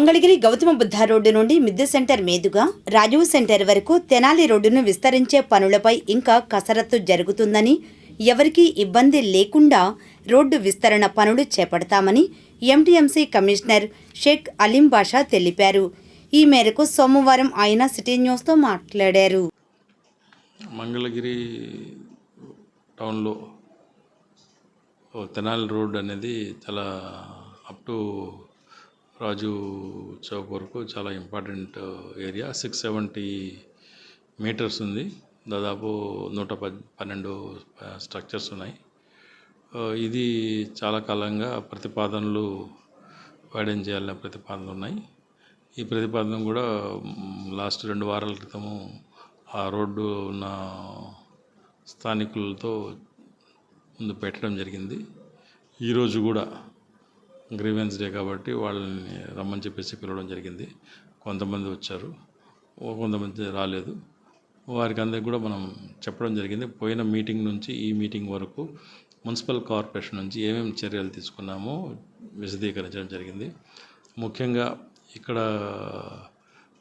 Mangalagiri Gautama Buddha road నుండి మిద్దె centre మీదుగా రాజీవ్ సెంటర్ వరకు తెనాలి రోడ్డును విస్తరించే పనులపై ఇంకా కసరత్తు జరుగుతుందని ఎవరికీ ఇబ్బంది లేకుండా రోడ్డు విస్తరణ పనులు చేపడతామని ఎంటీఎంసీ కమిషనర్ షేక్ అలీం బాషా తెలిపారు. ఈ మేరకు సోమవారం ఆయన సిటీ న్యూస్తో మాట్లాడారు. మంగళగిరి టౌన్లో తెనాలి రోడ్ అనేది చాలా అప్ టు రాజు చౌక్ వరకు చాలా important area. Six seventy metres ఉంది. దాదాపు నూట పన్నెండు స్ట్రక్చర్స్ ఉన్నాయి. ఇది చాలా కాలంగా ప్రతిపాదనలు వైడెన్ చేయాలనే ప్రతిపాదనలు ఉన్నాయి. ఈ ప్రతిపాదన కూడా లాస్ట్ రెండు వారాల క్రితము ఆ రోడ్డు ఉన్న స్థానికులతో ముందు పెట్టడం జరిగింది. ఈరోజు కూడా గ్రీవెన్స్ డే కాబట్టి వాళ్ళని రమ్మని చెప్పేసి పిలవడం జరిగింది. కొంతమంది వచ్చారు. కొంతమంది రాలేదు. వారికి అందరికి కూడా మనం చెప్పడం జరిగింది. పోయిన మీటింగ్ నుంచి ఈ మీటింగ్ వరకు మున్సిపల్ కార్పొరేషన్ నుంచి ఏమేమి చర్యలు తీసుకున్నామో విశదీకరించడం జరిగింది. ముఖ్యంగా ఇక్కడ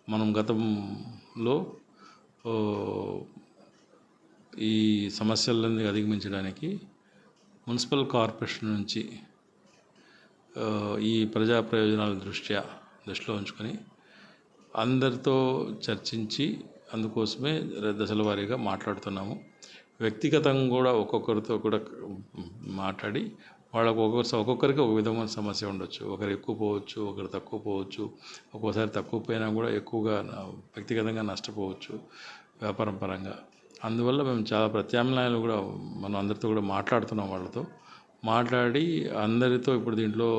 మనం గతంలో ఈ సమస్యలను అధిగమించడానికి మున్సిపల్ కార్పొరేషన్ నుంచి ఈ ప్రజా ప్రయోజనాల దృష్ట్యా దృష్టిలో ఉంచుకొని అందరితో చర్చించి అందుకోసమే దశల వారీగా మాట్లాడుతున్నాము. వ్యక్తిగతంగా కూడా ఒక్కొక్కరితో కూడా మాట్లాడి వాళ్ళకు ఒక్కొక్క ఒక్కొక్కరికి ఒక విధమైన సమస్య ఉండొచ్చు. ఒకరు ఎక్కువ పోవచ్చు ఒకరు తక్కువ పోవచ్చు. ఒక్కోసారి తక్కువ పోయినా కూడా ఎక్కువగా వ్యక్తిగతంగా నష్టపోవచ్చు వ్యాపారం పరంగా. అందువల్ల మేము చాలా ప్రత్యామ్నాయాలు కూడా మనం అందరితో కూడా మాట్లాడుతున్నాం వాళ్ళతో. మాట్లాడి అందరితో ఇప్పుడు దీంట్లో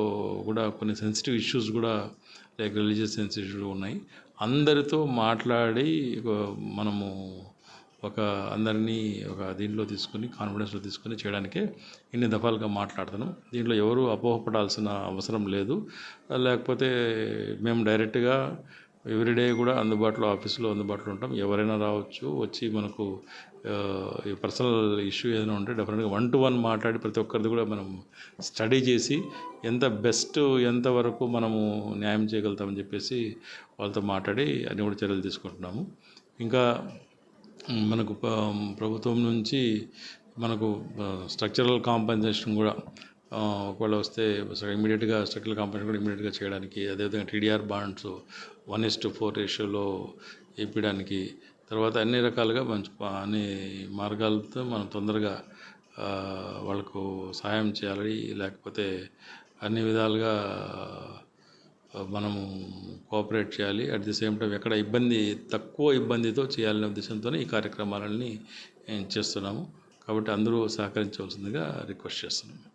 కూడా కొన్ని సెన్సిటివ్ ఇష్యూస్ కూడా లైక్ రిలీజియస్ సెన్సిటివ్ ఉన్నాయి. అందరితో మాట్లాడి మనము ఒక అందరినీ ఒక దీంట్లో తీసుకొని కాన్ఫిడెన్స్లో తీసుకొని చేయడానికే ఇన్ని దఫాలుగా మాట్లాడుతున్నాం. దీంట్లో ఎవరు అపోహపడాల్సిన అవసరం లేదు. లేకపోతే మేము డైరెక్ట్గా ఎవ్రీడే కూడా అందుబాటులో ఆఫీసులో అందుబాటులో ఉంటాం. ఎవరైనా రావచ్చు వచ్చి మనకు పర్సనల్ ఇష్యూ ఏదైనా ఉంటే డెఫినెట్గా వన్ టు వన్ మాట్లాడి ప్రతి ఒక్కరిది కూడా మనం స్టడీ చేసి ఎంత బెస్ట్ ఎంతవరకు మనము న్యాయం చేయగలుగుతామని చెప్పేసి వాళ్ళతో మాట్లాడి అన్ని కూడా చర్యలు తీసుకుంటున్నాము. ఇంకా మనకు ప్రభుత్వం నుంచి మనకు స్ట్రక్చరల్ కాంపెన్సేషన్ కూడా ఒకవేళ వస్తే ఇమీడియట్గా స్ట్రక్చరల్ కాంపన్సేషన్ కూడా ఇమీడియట్గా చేయడానికి అదేవిధంగా TDR bonds one is to four రేషియోలో ఇప్పడానికి తర్వాత అన్ని రకాలుగా మంచి అన్ని మార్గాలతో మనం తొందరగా వాళ్ళకు సహాయం చేయాలి లేకపోతే అన్ని విధాలుగా మనము కోఆపరేట్ చేయాలి. అట్ ది సేమ్ టైం ఎక్కడ ఇబ్బంది తక్కువ ఇబ్బందితో చేయాలనే ఉద్దేశంతో ఈ కార్యక్రమాలని చేస్తున్నాము. కాబట్టి అందరూ సహకరించవలసిందిగా రిక్వెస్ట్ చేస్తున్నాము.